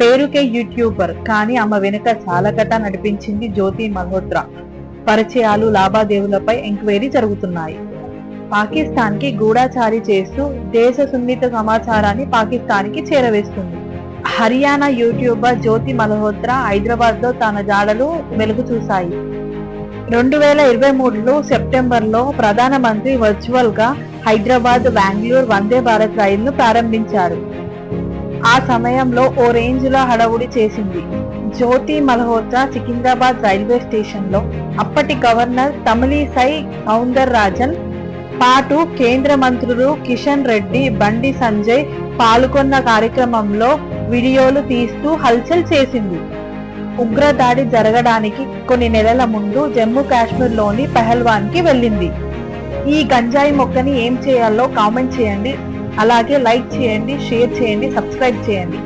పేరుకే యూట్యూబర్ కానీ ఆమె వెనుక చాలా కథ నడిపించింది జ్యోతి మల్హోత్రా. పరిచయాలు లావాదేవీలపై ఎంక్వైరీ జరుగుతున్నాయి. పాకిస్తాన్కి గూఢాచారి చేస్తూ దేశ సున్నిత సమాచారాన్ని పాకిస్తాన్కి చేరవేస్తుంది. హర్యానా యూట్యూబర్ జ్యోతి మల్హోత్రా హైదరాబాద్లో తన జాడలు వెలుగు చూశాయి. రెండు వేల ఇరవై మూడులో సెప్టెంబర్లో ప్రధానమంత్రి వర్చువల్గా హైదరాబాద్ బెంగళూరు వందే భారత్ రైలును ప్రారంభించారు. ఆ సమయంలో ఓ రేంజ్లో హడావుడి చేసింది. జ్యోతి మల్హోత్రా సికింద్రాబాద్ రైల్వే స్టేషన్లో అప్పటి గవర్నర్ తమిళిసై సౌందర్ రాజన్ పాటు కేంద్ర మంత్రులు కిషన్ రెడ్డి బండి సంజయ్ పాల్గొన్న కార్యక్రమంలో వీడియోలు తీస్తూ హల్చల్ చేసింది. ఉగ్రదాడి జరగడానికి కొన్ని నెలల ముందు జమ్మూ కాశ్మీర్లోని పెహల్వాన్కి వెళ్ళింది. ఈ గంజాయి మొక్కని ఏం చేయాలో కామెంట్ చేయండి. అలాగే లైక్ చేయండి షేర్ చేయండి సబ్స్క్రైబ్ చేయండి.